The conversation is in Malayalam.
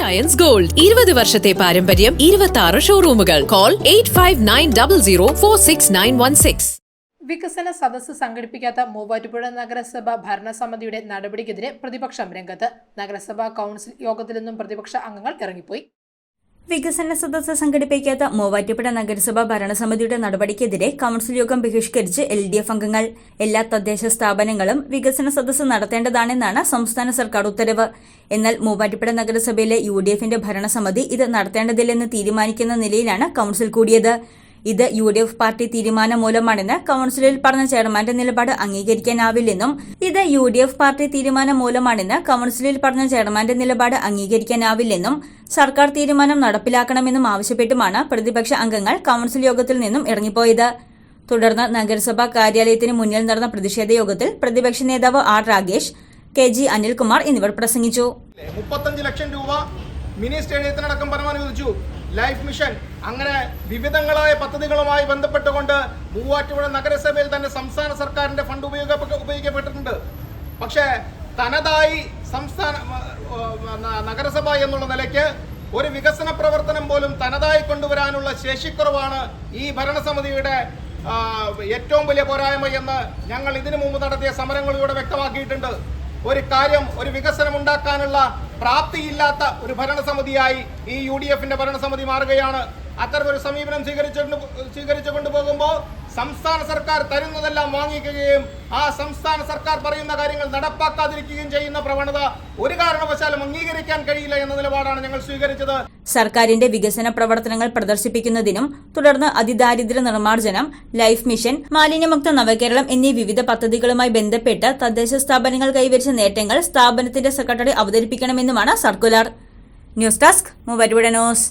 അയൻസ് ഗോൾഡ് ഇരുപത് വർഷത്തെ പാരമ്പര്യം ഇരുപത്തി ആറ് ഷോറൂമുകൾ call eight five nine double zero four six nine one six വികസന സദസ്സ് സംഘടിപ്പിക്കാത്ത മൂവാറ്റുപുഴ നഗരസഭ ഭരണസമിതിയുടെ നടപടിക്കെതിരെ പ്രതിപക്ഷം രംഗത്ത്. നഗരസഭാ കൗൺസിൽ യോഗത്തിൽ നിന്നും പ്രതിപക്ഷ അംഗങ്ങൾ ഇറങ്ങിപ്പോയി. വികസന സദസ്സ് സംഘടിപ്പിക്കാത്ത മൂവാറ്റുപുഴ നഗരസഭാ ഭരണസമിതിയുടെ നടപടിക്കെതിരെ കൌൺസിൽ യോഗം ബഹിഷ്കരിച്ച് എൽ ഡി എഫ് അംഗങ്ങൾ. എല്ലാ തദ്ദേശ സ്ഥാപനങ്ങളും വികസന സദസ്സ് നടത്തേണ്ടതാണെന്നാണ് സംസ്ഥാന സർക്കാർ ഉത്തരവ്. എന്നാൽ മൂവാറ്റുപുഴ നഗരസഭയിലെ യു ഡി എഫിന്റെ ഭരണസമിതി ഇത് നടത്തേണ്ടതില്ലെന്ന് തീരുമാനിക്കുന്ന നിലയിലാണ് കൌൺസിൽ കൂടിയത്. ഇത് യു ഡി എഫ് പാർട്ടി തീരുമാനം മൂലമാണെന്ന് കൌൺസിലിൽ പറഞ്ഞ ചെയർമാന്റെ നിലപാട് അംഗീകരിക്കാനാവില്ലെന്നും ഇത് യു ഡി എഫ് പാർട്ടി തീരുമാനം മൂലമാണെന്ന് കൌൺസിലിൽ പറഞ്ഞ ചെയർമാന്റെ നിലപാട് അംഗീകരിക്കാനാവില്ലെന്നും സർക്കാർ തീരുമാനം നടപ്പിലാക്കണമെന്നും ആവശ്യപ്പെട്ടുമാണ് പ്രതിപക്ഷ അംഗങ്ങൾ കൌൺസിൽ യോഗത്തിൽ നിന്നും ഇറങ്ങിപ്പോയത്. തുടർന്ന് നഗരസഭാ കാര്യാലയത്തിന് മുന്നിൽ നടന്ന പ്രതിഷേധ യോഗത്തിൽ പ്രതിപക്ഷ നേതാവ് R Ragesh K G Anilkumar എന്നിവർ പ്രസംഗിച്ചു. മുപ്പത്തഞ്ച് ലക്ഷം രൂപ മിനി സ്റ്റേഡിയത്തിനടക്കം പരമാനുവദിച്ചു. Life mission. അങ്ങനെ വിവിധങ്ങളായ പദ്ധതികളുമായി ബന്ധപ്പെട്ടുകൊണ്ട് മൂവാറ്റുപുഴ നഗരസഭയിൽ തന്നെ സംസ്ഥാന സർക്കാരിന്റെ ഫണ്ട് ഉപയോഗ ഉപയോഗിക്കപ്പെട്ടിട്ടുണ്ട്. പക്ഷേ തനതായി സംസ്ഥാന നഗരസഭ എന്നുള്ള നിലയ്ക്ക് ഒരു വികസന പ്രവർത്തനം പോലും തനതായി കൊണ്ടുവരാനുള്ള ശേഷിക്കുറവാണ് ഈ ഭരണസമിതിയുടെ ഏറ്റവും വലിയ പോരായ്മ എന്ന് ഞങ്ങൾ ഇതിനു മുമ്പ് നടത്തിയ സമരങ്ങളിലൂടെ വ്യക്തമാക്കിയിട്ടുണ്ട്. ഒരു കാര്യം ഒരു വികസനം ഉണ്ടാക്കാനുള്ള പ്രാപ്തിയില്ലാത്ത ഒരു ഭരണസമിതിയായി ഈ യു ഡി എഫിന്റെ ഭരണസമിതി മാറുകയാണ്. അത്തരമൊരു സമീപനം സ്വീകരിച്ചു സ്വീകരിച്ചു കൊണ്ടുപോകുമ്പോൾ സംസ്ഥാന സർക്കാർ തരുന്നതെല്ലാം വാങ്ങിക്കുകയും ആ സംസ്ഥാന സർക്കാർ പറയുന്ന കാര്യങ്ങൾ നടപ്പാക്കാതിരിക്കുകയും ചെയ്യുന്ന പ്രവണത ഒരു കാരണവശാലും അംഗീകരിക്കാൻ കഴിയില്ല എന്ന നിലപാടാണ് ഞങ്ങൾ സ്വീകരിച്ചത്. സർക്കാരിന്റെ വികസന പ്രവർത്തനങ്ങൾ പ്രദർശിപ്പിക്കുന്നതിനും തുടർന്ന് അതിദാരിദ്ര്യ നിർമ്മാർജനം ലൈഫ് മിഷൻ മാലിന്യമുക്ത നവകേരളം എന്നീ വിവിധ പദ്ധതികളുമായി ബന്ധപ്പെട്ട് തദ്ദേശ സ്ഥാപനങ്ങൾ കൈവരിച്ച നേട്ടങ്ങൾ സ്ഥാപനത്തിന്റെ സെക്രട്ടറി അവതരിപ്പിക്കണമെന്നുമാണ് സർക്കുലർ. ന്യൂസ് ഡെസ്ക് മൂവരുവിടെ ന്യൂസ്.